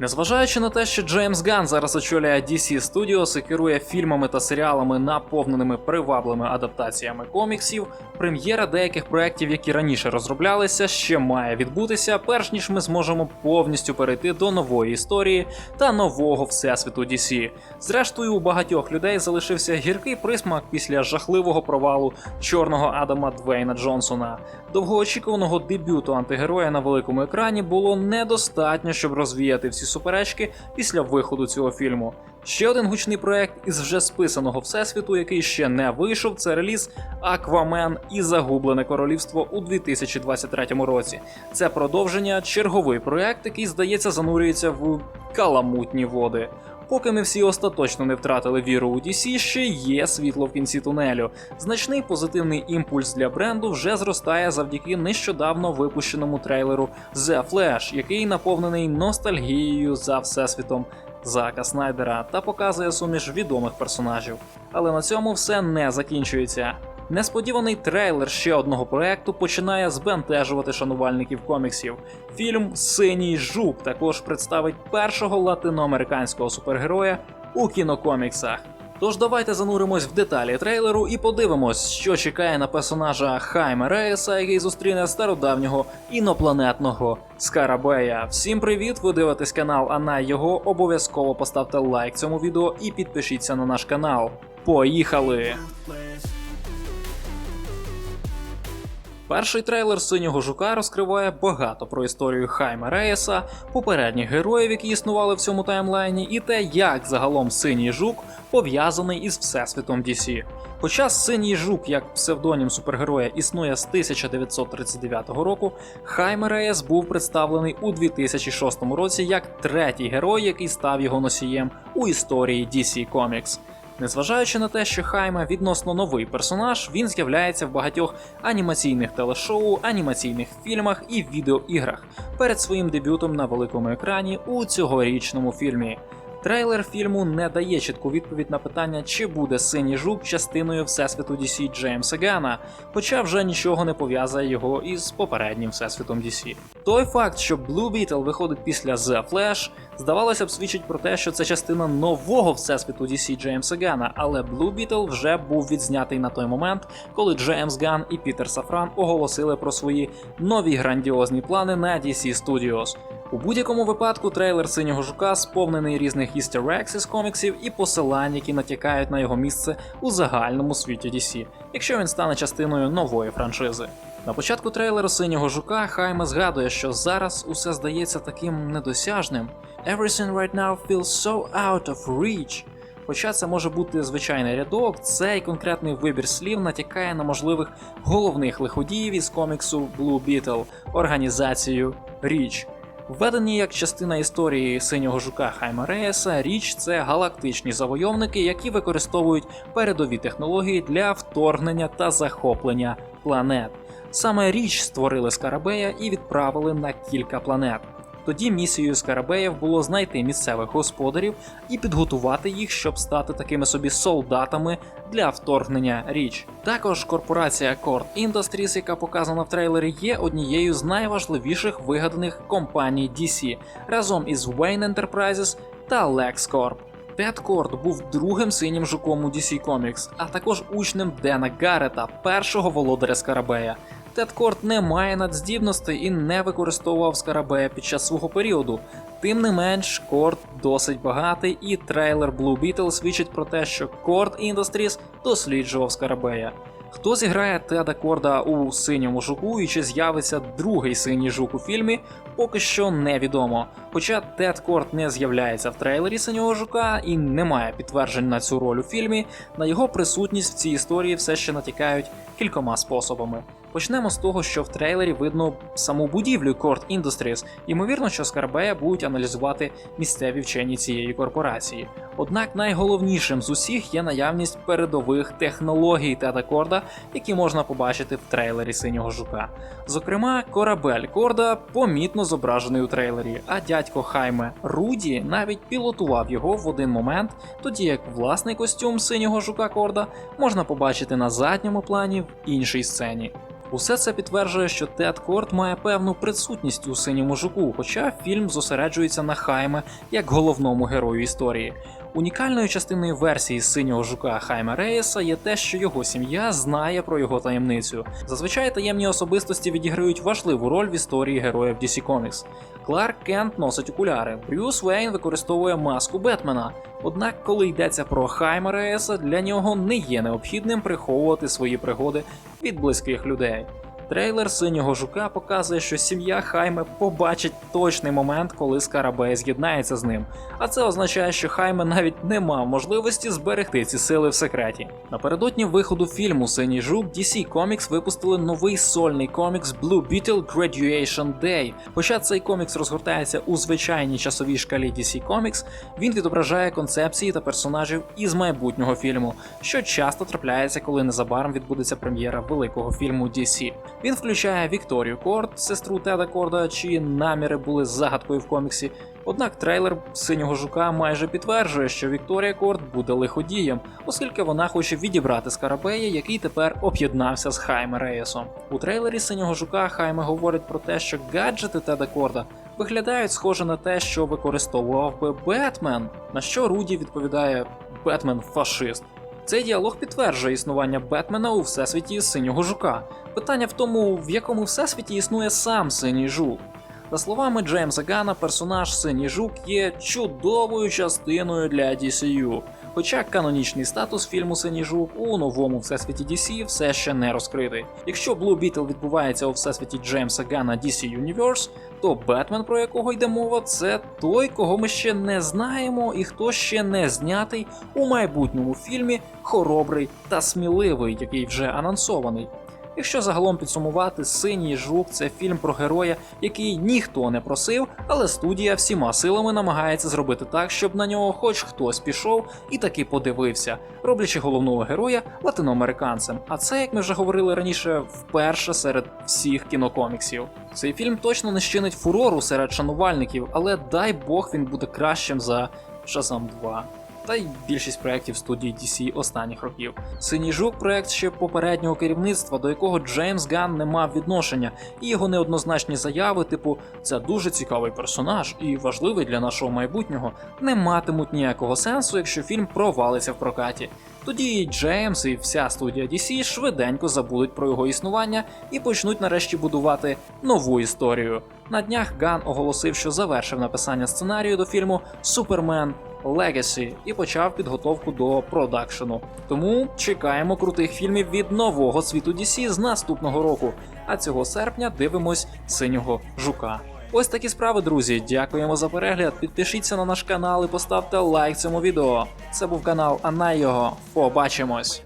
Незважаючи на те, що Джеймс Ганн зараз очолює DC Studios і керує фільмами та серіалами, наповненими привабливими адаптаціями коміксів, прем'єра деяких проєктів, які раніше розроблялися, ще має відбутися, перш ніж ми зможемо повністю перейти до нової історії та нового всесвіту DC. Зрештою, у багатьох людей залишився гіркий присмак після жахливого провалу чорного Адама Двейна Джонсона. Довгоочікуваного дебюту антигероя на великому екрані було недостатньо, щоб розвіяти всі суперечки після виходу цього фільму. Ще один гучний проект із вже списаного всесвіту, який ще не вийшов, це реліз Аквамен і Загублене королівство у 2023 році. Це продовження черговий проект, який здається занурюється в каламутні води. Поки ми всі остаточно не втратили віру у DC, ще є світло в кінці тунелю. Значний позитивний імпульс для бренду вже зростає завдяки нещодавно випущеному трейлеру The Flash, який наповнений ностальгією за всесвітом Зака Снайдера та показує суміш відомих персонажів. Але на цьому все не закінчується. Несподіваний трейлер ще одного проекту починає збентежувати шанувальників коміксів. Фільм Синій жук також представить першого латиноамериканського супергероя у кінокоміксах. Тож давайте зануримось в деталі трейлеру і подивимось, що чекає на персонажа Хайме Реєса, який зустріне стародавнього інопланетного Скарабея. Всім привіт! Ви дивитесь канал, а на його обов'язково поставте лайк цьому відео і підпишіться на наш канал. Поїхали! Перший трейлер синього жука розкриває багато про історію Хайма Реєса, попередніх героїв, які існували в цьому таймлайні, і те, як загалом синій жук пов'язаний із всесвітом DC. Хоча синій жук, як псевдонім супергероя, існує з 1939 року, Хайме Реєс був представлений у 2006 році як третій герой, який став його носієм у історії DC Comics. Незважаючи на те, що Хайме відносно новий персонаж, він з'являється в багатьох анімаційних телешоу, анімаційних фільмах і відеоіграх перед своїм дебютом на великому екрані у цьогорічному фільмі. Трейлер фільму не дає чітку відповідь на питання, чи буде синій жук частиною всесвіту DC Джеймса Гана, хоча вже нічого не пов'язує його із попереднім всесвітом DC. Той факт, що Blue Beetle виходить після The Flash, здавалося б, свідчить про те, що це частина нового всесвіту DC Джеймса Гана, але Blue Beetle вже був відзнятий на той момент, коли Джеймс Ган і Пітер Сафран оголосили про свої нові грандіозні плани на DC Studios. У будь-якому випадку трейлер синього жука сповнений різних eggs із коміксів і посилань, які натякають на його місце у загальному світі DC, якщо він стане частиною нової франшизи. На початку трейлеру синього жука Хайме згадує, що зараз усе здається таким недосяжним. Everything right now feels so out of reach. Хоча це може бути звичайний рядок, цей конкретний вибір слів натякає на можливих головних лиходіїв із коміксу Blue Beetle, організацію Річ. Введені як частина історії синього жука Хайма Реєса, річ це галактичні завойовники, які використовують передові технології для вторгнення та захоплення планет. Саме річ створили Скарабея і відправили на кілька планет. Тоді місією Скарабеїв було знайти місцевих господарів і підготувати їх, щоб стати такими собі солдатами для вторгнення річ. Також корпорація Cord Industries, яка показана в трейлері, є однією з найважливіших вигаданих компаній DC разом із Wayne Enterprises та LexCorp. Тед Корд був другим синім жуком у DC Comics, а також учнем Дена Гаррета, першого володаря Скарабея. Тед Корт не має надздібностей і не використовував Скарабея під час свого періоду. Тим не менш, Корт досить багатий, і трейлер Blue Beetle свідчить про те, що Cord Industries досліджував Скарабея. Хто зіграє Теда Корда у синьому жуку і чи з'явиться другий синій жук у фільмі, поки що невідомо. Хоча Тед Корд не з'являється в трейлері синього жука і не має підтверджень на цю роль у фільмі, на його присутність в цій історії все ще натякають кількома способами. Почнемо з того, що в трейлері видно саму будівлю Cord Industries. Ймовірно, що Скарбея будуть аналізувати місцеві вчені цієї корпорації. Однак найголовнішим з усіх є наявність передових технологій Теда Корда, які можна побачити в трейлері синього жука. Зокрема, корабель Корда помітно зображений у трейлері, а дядько Хайме Руді навіть пілотував його в один момент, тоді як власний костюм синього жука Корда можна побачити на задньому плані в іншій сцені. Усе це підтверджує, що Тед Корт має певну присутність у синьому жуку, хоча фільм зосереджується на Хайме як головному герою історії. Унікальною частиною версії синього жука Хайме Реєса є те, що його сім'я знає про його таємницю. Зазвичай таємні особистості відіграють важливу роль в історії героїв DC Comics. Кларк Кент носить окуляри, Брюс Вейн використовує маску Бетмена. Однак, коли йдеться про Хайма Реєса, для нього не є необхідним приховувати свої пригоди від близьких людей. Трейлер синього жука показує, що сім'я Хайме побачить точний момент, коли Скарабей з'єднається з ним. А це означає, що Хайме навіть не мав можливості зберегти ці сили в секреті. Напередодні виходу фільму Синій жук DC Comics випустили новий сольний комікс Blue Beetle Graduation Day. Хоча цей комікс розгортається у звичайній часовій шкалі DC Comics, він відображає концепції та персонажів із майбутнього фільму, що часто трапляється, коли незабаром відбудеться прем'єра великого фільму DC. Він включає Вікторію Корд, сестру Теда Корда, чиї наміри були загадкою в коміксі. Однак трейлер синього жука майже підтверджує, що Вікторія Корд буде лиходієм, оскільки вона хоче відібрати Скарабея, який тепер об'єднався з Хайме Реєсом. У трейлері синього жука Хайме говорить про те, що гаджети Теда Корда виглядають схоже на те, що використовував би Бетмен. На що Руді відповідає Бетмен фашист. Цей діалог підтверджує існування Бетмена у всесвіті синього жука. Питання в тому, в якому всесвіті існує сам синій жук. За словами Джеймса Гана, персонаж Синій Жук є чудовою частиною для DCU. Хоча канонічний статус фільму Синій Жук у новому всесвіті DC все ще не розкритий. Якщо Blue Beetle відбувається у всесвіті Джеймса Гана DC Universe, то Бетмен, про якого йде мова, це той, кого ми ще не знаємо, і хто ще не знятий у майбутньому фільмі Хоробрий та сміливий, який вже анонсований. Якщо загалом підсумувати, синій жук це фільм про героя, який ніхто не просив, але студія всіма силами намагається зробити так, щоб на нього хоч хтось пішов і таки подивився, роблячи головного героя латиноамериканцем. А це, як ми вже говорили раніше, вперше серед всіх кінокоміксів. Цей фільм точно не щинить фурору серед шанувальників, але дай Бог він буде кращим за Шазам 2 та й більшість проєктів студії DC останніх років. Синій жук проєкт ще попереднього керівництва, до якого Джеймс Ган не мав відношення, і його неоднозначні заяви, типу це дуже цікавий персонаж і важливий для нашого майбутнього, не матимуть ніякого сенсу, якщо фільм провалиться в прокаті. Тоді Джеймс і вся студія DC швиденько забудуть про його існування і почнуть нарешті будувати нову історію. На днях Ган оголосив, що завершив написання сценарію до фільму Супермен Legacy і почав підготовку до продакшену. Тому чекаємо крутих фільмів від нового світу DC з наступного року. А цього серпня дивимось синього жука. Ось такі справи, друзі. Дякуємо за перегляд. Підпишіться на наш канал і поставте лайк цьому відео. Це був канал Анайого. Побачимось.